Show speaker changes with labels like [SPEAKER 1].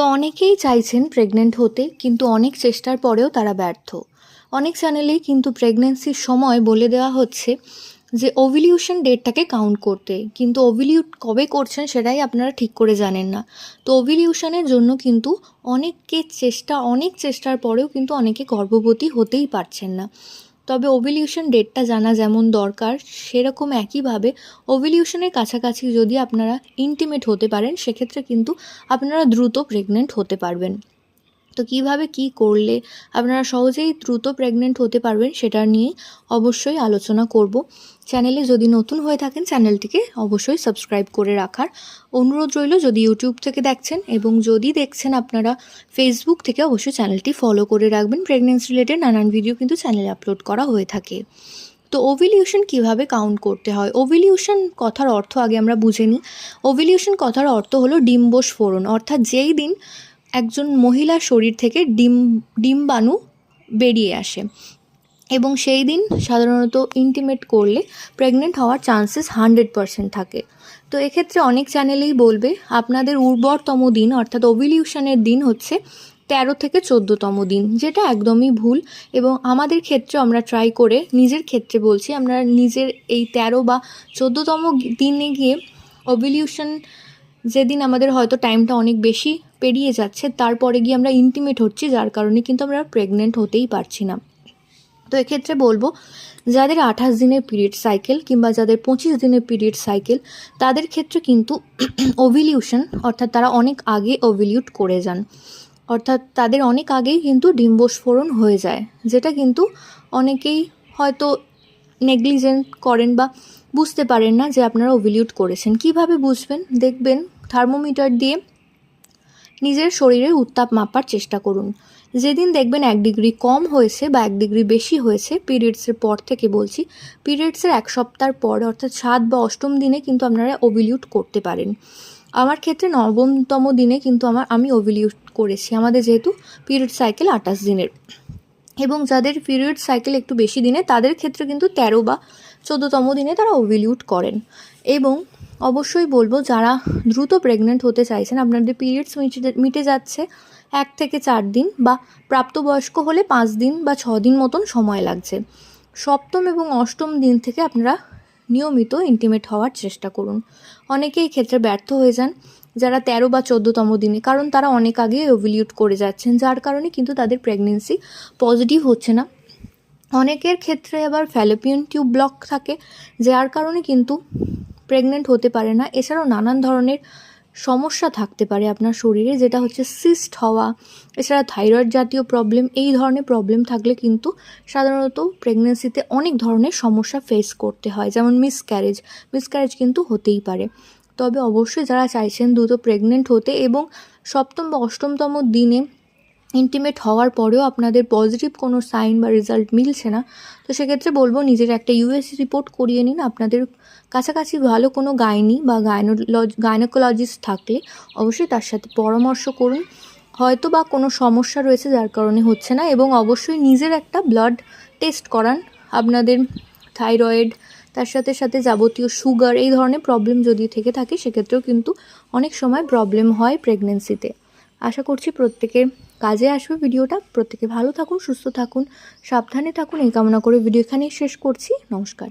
[SPEAKER 1] তো অনেকেই চাইছেন প্রেগনেন্ট হতে, কিন্তু অনেক চেষ্টার পরেও তারা ব্যর্থ। অনেক চ্যানেলেই কিন্তু প্রেগনেন্সির সময় বলে দেওয়া হচ্ছে যে ওভিলিউশন ডেটটাকে কাউন্ট করতে। কিন্তু ওভিলিউট কবে করছেন সেটাই আপনারা ঠিক করে জানেন না। তো ওভিলিউশনের জন্য কিন্তু অনেককে চেষ্টা, অনেক চেষ্টার পরেও কিন্তু অনেকে গর্ভবতী হতেই পারছেন না। তবে ওভিলিউশন ডেটটা জানা যেমন দরকার, সেরকম একইভাবে ওভিলিউশনের কাছাকাছি যদি আপনারা ইন্টিমেট হতে পারেন, সেক্ষেত্রে কিন্তু আপনারা দ্রুত প্রেগনেন্ট হতে পারবেন। তো কীভাবে কি করলে আপনারা সহজেই দ্রুত প্রেগনেন্ট হতে পারবেন সেটা নিয়ে অবশ্যই আলোচনা করব। চ্যানেলে যদি নতুন হয়ে থাকেন, চ্যানেলটিকে অবশ্যই সাবস্ক্রাইব করে রাখার অনুরোধ রইল। যদি ইউটিউব থেকে দেখছেন এবং যদি দেখছেন আপনারা ফেসবুক থেকে অবশ্যই চ্যানেলটি ফলো করে রাখবেন। প্রেগনেন্সি রিলেটেড নানান ভিডিও কিন্তু চ্যানেলে আপলোড করা হয়ে থাকে। তো ওভিলিউশন কীভাবে কাউন্ট করতে হয়? ওভিলিউশন কথার অর্থ আগে আমরা বুঝে নিই। ওভিলিউশন কথার অর্থ হলো ডিম্বস্ফোরণ অর্থাৎ যেই দিন একজন মহিলার শরীর থেকে ডিম, ডিম্বাণু বেরিয়ে আসে। এবং সেই দিন সাধারণত ইন্টিমেট করলে প্রেগনেন্ট হওয়ার চান্সেস হান্ড্রেড পারসেন্ট থাকে। তো এক্ষেত্রে অনেক চ্যানেলেই বলবে, আপনাদের উর্বরতম দিন অর্থাৎ ওভিলিউশনের দিন হচ্ছে তেরো থেকে চোদ্দোতম দিন, যেটা একদমই ভুল। এবং আমাদের ক্ষেত্রে আমরা ট্রাই করে নিজের ক্ষেত্রে বলছি, আমরা নিজের এই তেরো বা চোদ্দোতম দিনে গিয়ে ওভিলিউশন যেদিন আমাদের হয়তো টাইমটা অনেক বেশি পেরিয়ে যাচ্ছে, তারপরে গিয়ে আমরা ইন্টিমেট হচ্ছি, যার কারণে কিন্তু আমরা প্রেগনেন্ট হতেই পারছি না। তো এক্ষেত্রে বলব, যাদের আঠাশ দিনের পিরিয়ড সাইকেল কিংবা যাদের পঁচিশ দিনের পিরিয়ড সাইকেল তাদের ক্ষেত্রে কিন্তু ওভিলিউশন অর্থাৎ তারা অনেক আগে ওভিলিউট করে যান। অর্থাৎ তাদের অনেক আগেই কিন্তু ডিম্বস্ফোরণ হয়ে যায়, যেটা কিন্তু অনেকেই হয়তো নেগলিজেন্ট করেন বা বুঝতে পারেন না যে আপনারা ওভিলিউট করেছেন। কীভাবে বুঝবেন? দেখবেন থার্মোমিটার দিয়ে নিজের শরীরের উত্তাপ মাপার চেষ্টা করুন। যেদিন দেখবেন এক ডিগ্রি কম হয়েছে বা এক ডিগ্রি বেশি হয়েছে পিরিয়ডসের পর থেকে বলছি পিরিয়ডসের এক সপ্তাহ পর, অর্থাৎ সাত বা অষ্টম দিনে কিন্তু আপনারা ওভিলিউট করতে পারেন। আমার ক্ষেত্রে নবমতম দিনে কিন্তু আমার, আমি ওভিলিউট করেছি। আমাদের যেহেতু পিরিয়ড সাইকেল আঠাশ দিনের। এবং যাদের পিরিয়ড সাইকেল একটু বেশি দিনে, তাদের ক্ষেত্রে কিন্তু তেরো বা চোদ্দোতম দিনে তারা ওভিলিউট করেন। এবং অবশ্যই বলব, যারা দ্রুত প্রেগনেন্ট হতে চাইছেন, আপনাদের পিরিয়ডস মিটে যাচ্ছে, এক থেকে চার দিন বা প্রাপ্তবয়স্ক হলে পাঁচ দিন বা ছ দিন মতন সময় লাগছে। সপ্তম এবং অষ্টম দিন থেকে আপনারা নিয়মিত ইন্টিমেট হওয়ার চেষ্টা করুন। অনেকেই ক্ষেত্রে ব্যর্থ হয়ে যান, যারা তেরো বা চোদ্দোতম দিনে, কারণ তারা অনেক আগে ওভিলিউট করে যাচ্ছেন, যার কারণে কিন্তু তাদের প্রেগনেন্সি পজিটিভ হচ্ছে না। অনেকের ক্ষেত্রে আবার ফ্যালোপিয়ান টিউব ব্লক থাকে, যার কারণে কিন্তু প্রেগনেন্ট হতে পারে না। এছাড়াও নানান ধরনের সমস্যা থাকতে পারে আপনার শরীরে, যেটা হচ্ছে সিস্ট হওয়া, এছাড়া থাইরয়েড জাতীয় প্রবলেম, এই ধরনের প্রবলেম থাকলে কিন্তু সাধারণত প্রেগনেন্সিতে অনেক ধরনের সমস্যা ফেস করতে হয়, যেমন মিসক্যারেজ মিসক্যারেজ কিন্তু হতেই পারে। তবে অবশ্যই যারা চাইছেন দ্রুত প্রেগনেন্ট হতে এবং সপ্তম বা অষ্টমতম দিনে ইন্টিমেট হওয়ার পরেও আপনাদের পজিটিভ কোনো সাইন বা রেজাল্ট মিলছে না, তো সেক্ষেত্রে বলব নিজের একটা ইউএসসি রিপোর্ট করিয়ে নিন। আপনাদের কাছাকাছি ভালো কোনো গাইনি বা গাইনোলজ গাইনোকোলজিস্ট থাকলে অবশ্যই তার সাথে পরামর্শ করুন। হয়তো বা কোনো সমস্যা রয়েছে, যার কারণে হচ্ছে না এবং অবশ্যই নিজের একটা ব্লাড টেস্ট করান। আপনাদের থাইরয়েড তার সাথে সাথে যাবতীয় সুগার এই ধরনের প্রবলেম যদি থেকে থাকে, সেক্ষেত্রেও কিন্তু অনেক সময় প্রবলেম হয় প্রেগনেন্সিতে আশা করছি প্রত্যেকের কাজে আসবে ভিডিওটা। প্রত্যেকে ভালো থাকুন, সুস্থ থাকুন, সাবধানে থাকুন। এই কামনা করে ভিডিও এখানেই শেষ করছি। নমস্কার।